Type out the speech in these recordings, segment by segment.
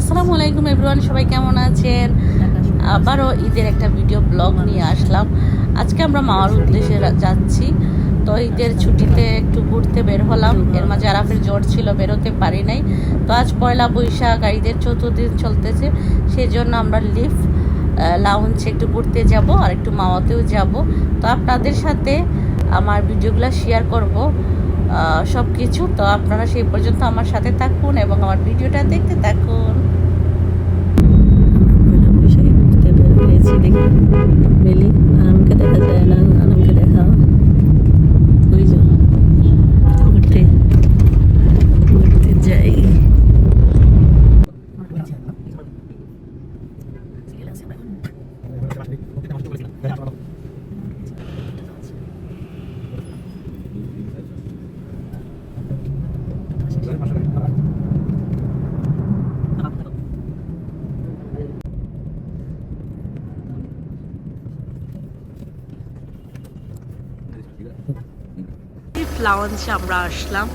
আসসালামু আলাইকুম এভরিওয়ান, সবাই কেমন আছেন? আবারও ঈদের একটা ভিডিও ব্লগ নিয়ে আসলাম। আজকে আমরা মামার উদ্দেশ্যে যাচ্ছি। তো ঈদের ছুটিতে একটু ঘুরতে বের হলাম। এর মাঝে আরাফের জ্বর ছিল, বেরোতে পারি নাই। তো আজ পয়লা বৈশাখ আর ঈদের চতুর্দিন চলতেছে। সেই জন্য আমরা লিফ লাউঞ্চে একটু ঘুরতে যাব আর একটু মাওয়াতেও যাব। তো আপনাদের সাথে আমার ভিডিওগুলো শেয়ার করব। সব কিছু তো আপনারা সেই পর্যন্ত আমার সাথে থাকুন এবং আমার ভিডিওটা দেখতে থাকুন। দেখি। বেলি, আরামকে দেখা যায় না, আরামকে দেখা ওই যে ঘুরতে ঘুরতে যাই লাউঞ্চে আমরা আসলাম।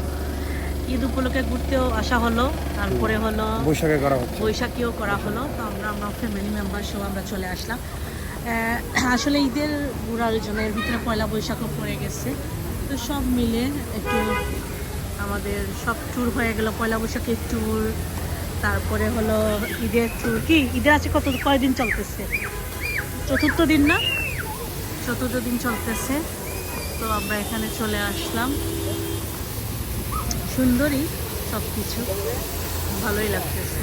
ঈদ উপলক্ষে ঘুরতেও আসা হলো তারপরে হলো বৈশাখে করা হচ্ছে। বৈশাখীও করা হলো তো আমরা আমরা ফ্যামিলি মেম্বার সব আমরা চলে আসলাম। আসলে ঈদের ঘোরার জন্য এর ভিতরে পয়লা বৈশাখও পড়ে গেছে। তো সব মিলে একটু আমাদের সব ট্যুর হয়ে গেল পয়লা বৈশাখের ট্যুর তারপরে হলো ঈদের ট্যুর কি ঈদের আছে কত কয়দিন চলতেছে? চতুর্থ দিন না? চতুর্থ দিন চলতেছে। তো আমরা এখানে চলে আসলাম। সুন্দরই সব কিছু ভালোই লাগতেছে।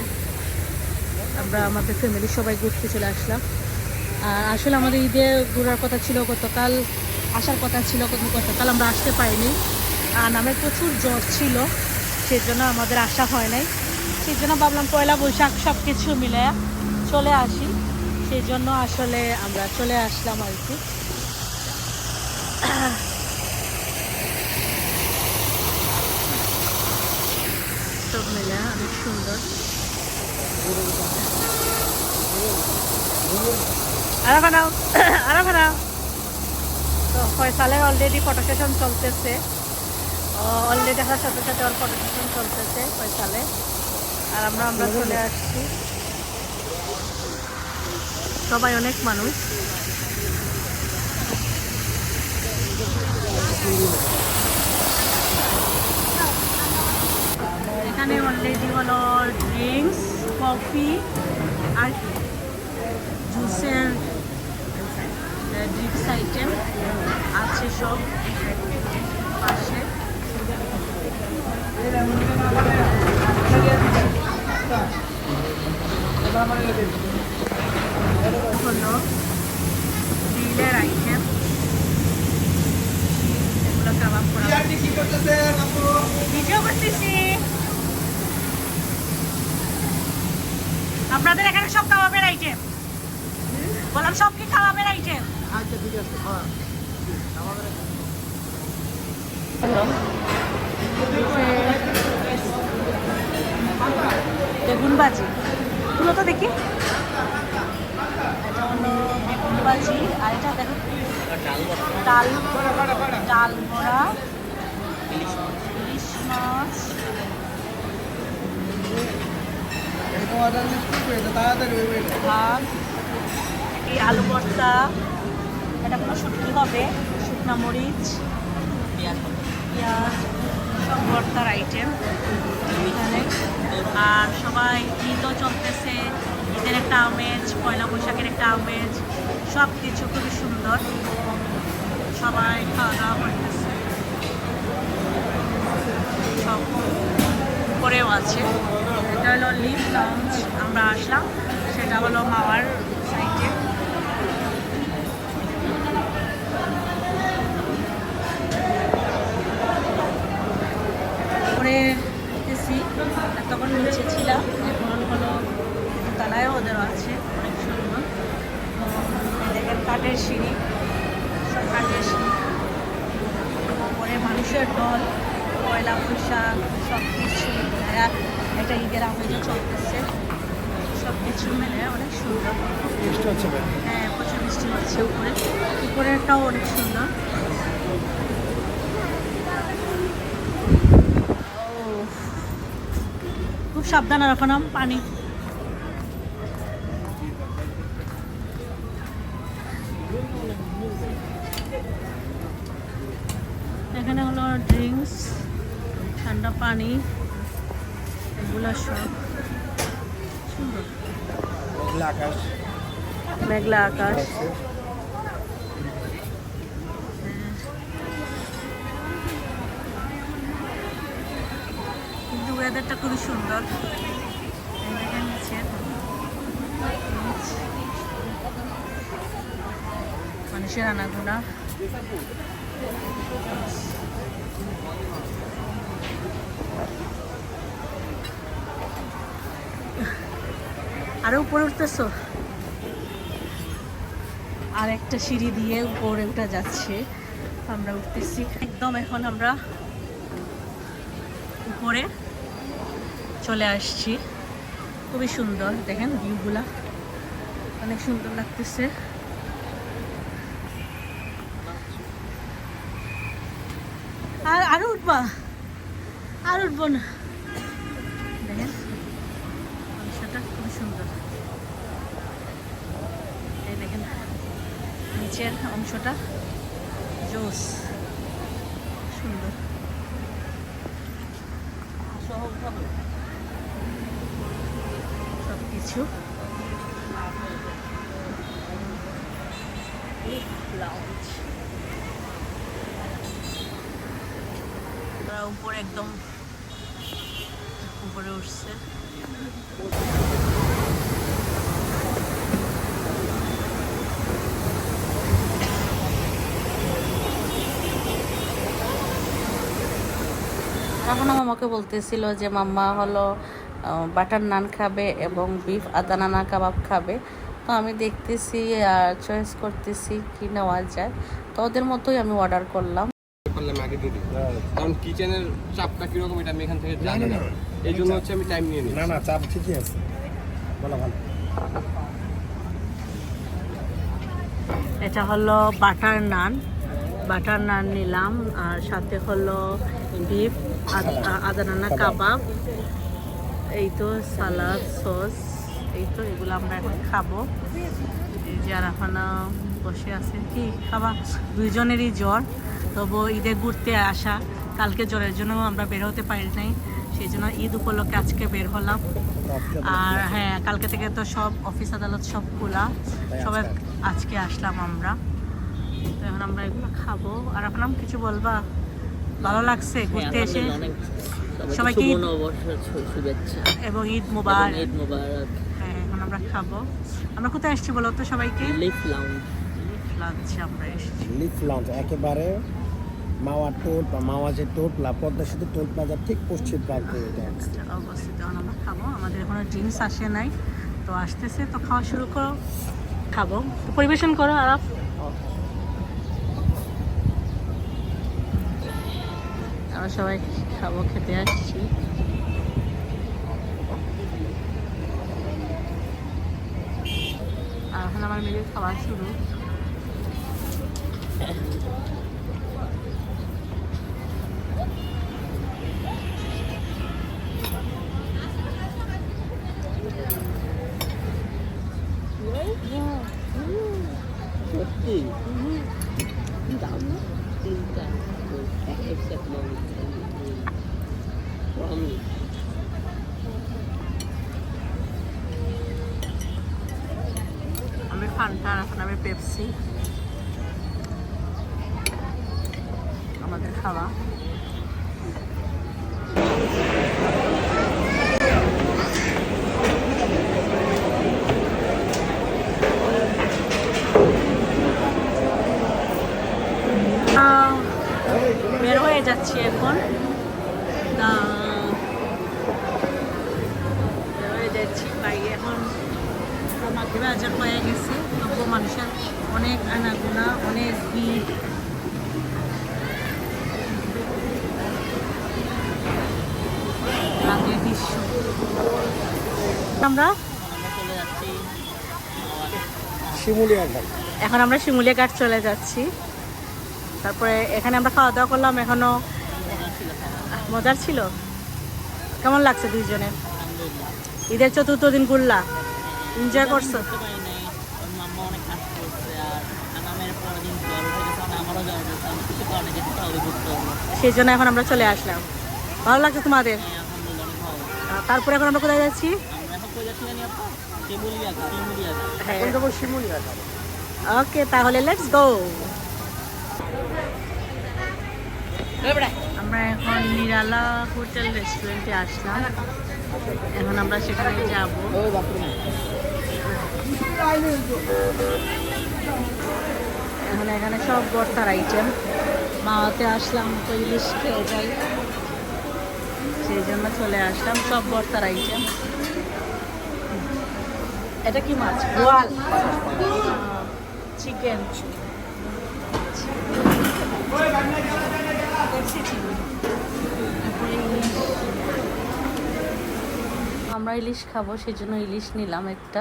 আমরা, আমাদের ফ্যামিলি সবাই ঘুরতে চলে আসলাম। আর আসলে আমাদের ঈদে ঘোরার কথা ছিল গতকাল আসার কথা ছিল গতকাল আমরা আসতে পারিনি। আর নামে প্রচুর জ্বর ছিল সেই জন্য আমাদের আসা হয় নাই। সেই জন্য ভাবলাম পয়লা বৈশাখ সব কিছু মিলে চলে আসি। সেই জন্য আসলে আমরা চলে আসলাম আর কি সব মিলে অনেক সুন্দর। অলরেডি ফটো সেশন চলতেছে। অলরেডি দেখার সাথে সাথে ওর ফটো সেশন চলতেছে ফয়সালে। আর আমরা আমরা চলে আসছি। সবাই অনেক মানুষ। এখানে অলরেডি হলো ড্রিঙ্কস কফি আর জুসের ড্রিঙ্কস আইটেম আছে সব পাশে। হলো গ্রিলের আইটেম এগুলো কাবাব করা ভিডিও করতেছি আপনাদের এখানে সব কাবাবের আইটেম বললাম সব কি কাবাবের আইটেম আচ্ছা ঠিক আছে হ্যাঁ বেগুন ভাজি তুলো তো দেখি। বেগুন ভাজি আর এটা দেখো। ডাল ডাল ইলিশ মাছ। আলু ভর্তা। এটা কোনো শুটকি হবে, শুকনা মরিচ। পেঁয়াজ সব ভর্তার আইটেম এখানে। আর সবাই ঈদও চলতেছে। ঈদের একটা আমেজ, পয়লা বৈশাখের একটা আমেজ সব কিছু খুবই সুন্দর। সবাই খাওয়া দাওয়া করতেছে। সব উপরেও আছে। এটা হলো লিভ লাউঞ্জ আমরা আসলাম। সেটা হলো মাওয়ার তখন নিচে ছিলাম এখন হলো তালায় ওদের আছে অনেক সুন্দর। দেখেন কাঠের সিঁড়ি কাঠের সিঁড়ি। উপরে মানুষের দল পয়লা বৈশাখ সব কিছু একটা ঈদের আমেজও চলতেছে। সব কিছু মিলে অনেক সুন্দর। হ্যাঁ প্রচুর বৃষ্টি হচ্ছে উপরে। উপরেরটাও অনেক সুন্দর। খুব সাবধানে রাখালাম পানি। এখানে হলো ড্রিঙ্কস ঠান্ডা পানি এগুলো সব। সুন্দর। মেঘলা আকাশ। মেঘলা আকাশ। ওয়েদারটা খুবই সুন্দর। মানুষের আনাগোনা। আরও উপরে উঠতেছো? আর একটা সিঁড়ি দিয়ে উপরে উঠা যাচ্ছে। আমরা উঠতেছি। একদম এখন আমরা উপরে। চলে আসছি। খুবই সুন্দর, দেখেন ভিউগুলা অনেক সুন্দর লাগতেছে। আর, আরও উঠবা? আর উঠবো না। দেখেন অংশটা খুবই সুন্দর। এই দেখেন, নিচের অংশটা জোস। সুন্দর। সব কিছু? উপরে একদম উপরে উঠছে। তখন আমার আমাকে বলতেছিল যে মাম্মা হলো বাটার নান খাবে এবং বিফ আদা নানা কাবাব খাবে। তো আমি দেখতেছি আর চয়েস করতেছি কি নেওয়া যায়। তো ওদের মতোই আমি অর্ডার করলাম। আগে কারণ কিচেনের চাপটা কীরকম এটা আমি এখান থেকে জানি না। এই জন্য হচ্ছে আমি টাইম নিয়ে নিই না না চাপ ঠিকই আছে। বলো ভালো এটা হলো বাটার নান বাটার নান নিলাম আর সাথে হলো বিফ আদানানা কাবাব। এই তো সালাদ, সস এই তো এগুলো আমরা এখন খাব। এই যে আর এখন বসে আছে। কি খাবা? দুইজনেরই জ্বর, তবু ঈদে ঘুরতে আসা। কালকে জ্বরের জন্য আমরা বের হতে পারি নাই, সেই জন্য ঈদ উপলক্ষে আজকে বের হলাম। আর হ্যাঁ কালকে থেকে তো সব অফিস আদালত সব খোলা। সবাই আজকে আসলাম আমরা। তো এখন আমরা এগুলো খাব। আর আপনার কিছু বলবা? ভালো লাগছে ঘুরতে এসে? সবাইকে শুভেচ্ছা। এবং ঈদ মোবারক। ঈদ মোবারক। হ্যাঁ এখন আমরা খাব। আমরা কোথায় এসেছি বলো তো সবাইকে? Leaf lounge. লাঞ্চে আমরা এসেছি। লিফ লঞ্চ একেবারে মাওয়া টোল বা মাওয়া যে টোল প্লা পদ্মা সেতু টোল প্লাজার ঠিক পশ্চিম প্রান্তে এটা। আছে। অবস্থিত। এখন আমরা খাব। আমাদের এখনও ড্রিঙ্কস আসে নাই। তো আসতেছে তো খাওয়া শুরু করো। খাব। তো পরিবেশন করো আর আমরা সবাই খাব খেতে আসছি। আর এখন আমার মেয়ের খাওয়া শুরু। আর এখন পেপসি। আমাদের খাওয়া। বের হয়ে যাচ্ছি এখন। বের হয়ে যাচ্ছি। বাইরে এখন মাগরিবে আজান হয়ে গেছে। মানুষের অনেক আনাগোনা অনেক ভিড়। রাতের দৃশ্য। আমরা এখন আমরা শিমুলিয়া ঘাট চলে যাচ্ছি। তারপরে এখানে আমরা খাওয়া দাওয়া করলাম এখনও মজার ছিল? কেমন লাগছে দুইজনে আলহামদুলিল্লাহ ঈদের চতুর্থ দিন ঘুরলা এনজয় করছ বুঝতে পারি নাই ওর মাম্মা অনেক কাজ করছে আর আনামের পরের দিন জ্বর উঠে গেছে মানে আমারও জ্বর উঠেছে আমি কিছু করার গ্রামে যেতে তাহলে ঘুরতে হবে সেই জন্য এখন আমরা চলে আসলাম। ভালো লাগছে তোমাদের? হ্যাঁ তারপরে এখন আমরা কোথায় যাচ্ছি? আমরা এখন কোথায় যাচ্ছি জানি আপা? শিমুলিয়া শিমুলিয়া। হ্যাঁ। ওকে তাহলে লেটস গো আমরা এখন নিরালা হোটেল রেস্টুরেন্টে আসলাম। এখন আমরা সেখানে যাব। এখন এখানে সব বর্তার আইটেম মাওয়াতে আসলাম তো ইলিশ খেয়ে যাই। সেই জন্য চলে আসলাম, সব বর্তার আইটেম। এটা কি মাছ? বোয়াল চিকেন। আমরা ইলিশ খাব, সেই জন্য ইলিশ নিলাম একটা।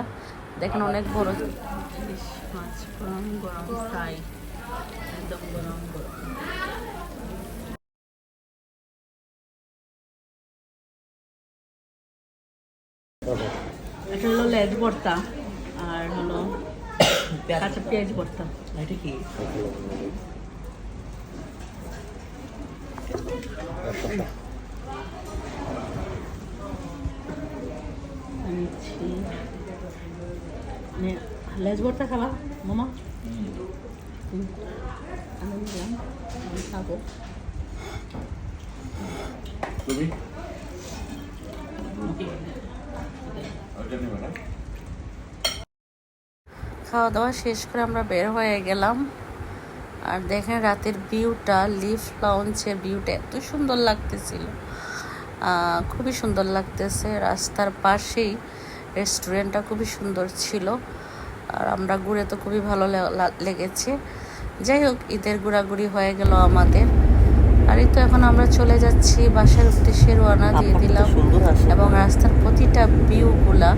দেখেন অনেক বড়। ইলিশ মাছ, গরম গরম ফ্রাই একদম গরম গরম এটা হলো লেজ ভর্তা আর হলো কাঁচা পেঁয়াজ ভর্তা। এটা কি? মানে লেজ ভর্তা খাবা মামা। আমি নিলাম আমি খাব তুমি ওইটা নিবে না? খাওয়া দাওয়া শেষ করে আমরা বের হয়ে গেলাম। আর দেখেন রাতের ভিউটা লিফ লঞ্চের ভিউটা এত সুন্দর লাগতেছিল। খুবই সুন্দর লাগতেছে। রাস্তার পাশেই রেস্টুরেন্টটা খুবই সুন্দর ছিল। আর আমরা ঘুরে তো খুবই ভালো লেগেছে। যাই হোক ঈদের ঘোরাঘুরি হয়ে গেল আমাদের। আর তো এখন আমরা চলে যাচ্ছি বাসার উদ্দেশ্যে রওনা দিয়ে দিলাম। এবং রাস্তার প্রতিটা ভিউগুলা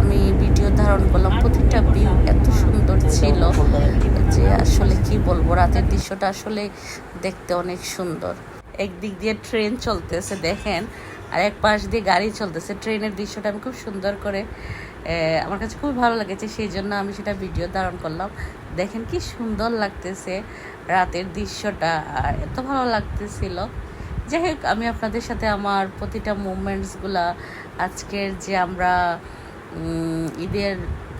আমি ভিডিও ধারণ করলাম। প্রতিটা ভিউ এত সুন্দর ছিল যে আসলে কি বলব রাতের দৃশ্যটা আসলে দেখতে অনেক সুন্দর। একদিক দিয়ে ট্রেন চলতেছে দেখেন। আর এক পাশ দিয়ে গাড়ি চলতেছে। ট্রেনের দৃশ্যটা আমি খুব সুন্দর করে আমার কাছে খুব ভালো লেগেছে, সেই জন্য আমি সেটা ভিডিও ধারণ করলাম। দেখেন কি সুন্দর লাগতেছে রাতের দৃশ্যটা এত ভালো লাগতেছিল। যাই হোক, আমি আপনাদের সাথে আমার প্রতিটা মুভমেন্টসগুলা আজকের যে আমরা ঈদের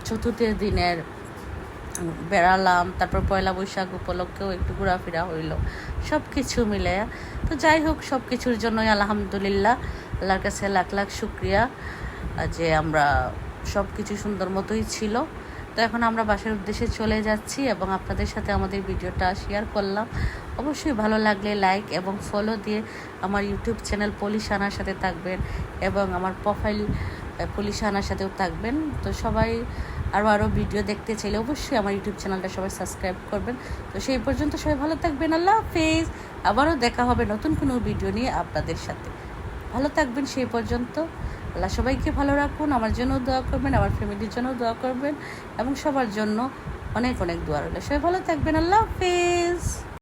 চতুর্থ দিনের বেড়ালাম, তারপর পয়লা বৈশাখ উপলক্ষেও একটু ঘোরাফেরা হইল সব কিছু মিলে। তো যাই হোক সব কিছুর জন্যই আলহামদুলিল্লাহ, আল্লাহর কাছে লাখ লাখ শুক্রিয়া, যে আমরা সব কিছু সুন্দর মতোই ছিল। তো এখন আমরা বাসার উদ্দেশ্যে চলে যাচ্ছি এবং আপনাদের সাথে আমাদের ভিডিওটা শেয়ার করলাম। অবশ্যই ভালো লাগলে লাইক এবং ফলো দিয়ে আমার ইউটিউব চ্যানেল পুলিশ আনার সাথে থাকবেন এবং আমার প্রোফাইল পুলিশ আনার সাথেও থাকবেন। তো সবাই আরও আরও ভিডিও দেখতে চাইলে অবশ্যই আমার ইউটিউব চ্যানেলটা সবাই সাবস্ক্রাইব করবেন। তো সেই পর্যন্ত সবাই ভালো থাকবেন, আল্লাহ হাফেজ। আবারও দেখা হবে নতুন কোনো ভিডিও নিয়ে আপনাদের সাথে। ভালো থাকবেন সেই পর্যন্ত। আল্লাহ সবাইকে ভালো রাখুন, আমার জন্য দোয়া করবেন, আমার ফ্যামিলির জন্য দোয়া করবেন এবং সবার জন্য অনেক অনেক দোয়া রইল। সবাই ভালো থাকবেন, আল্লাহ হাফেজ।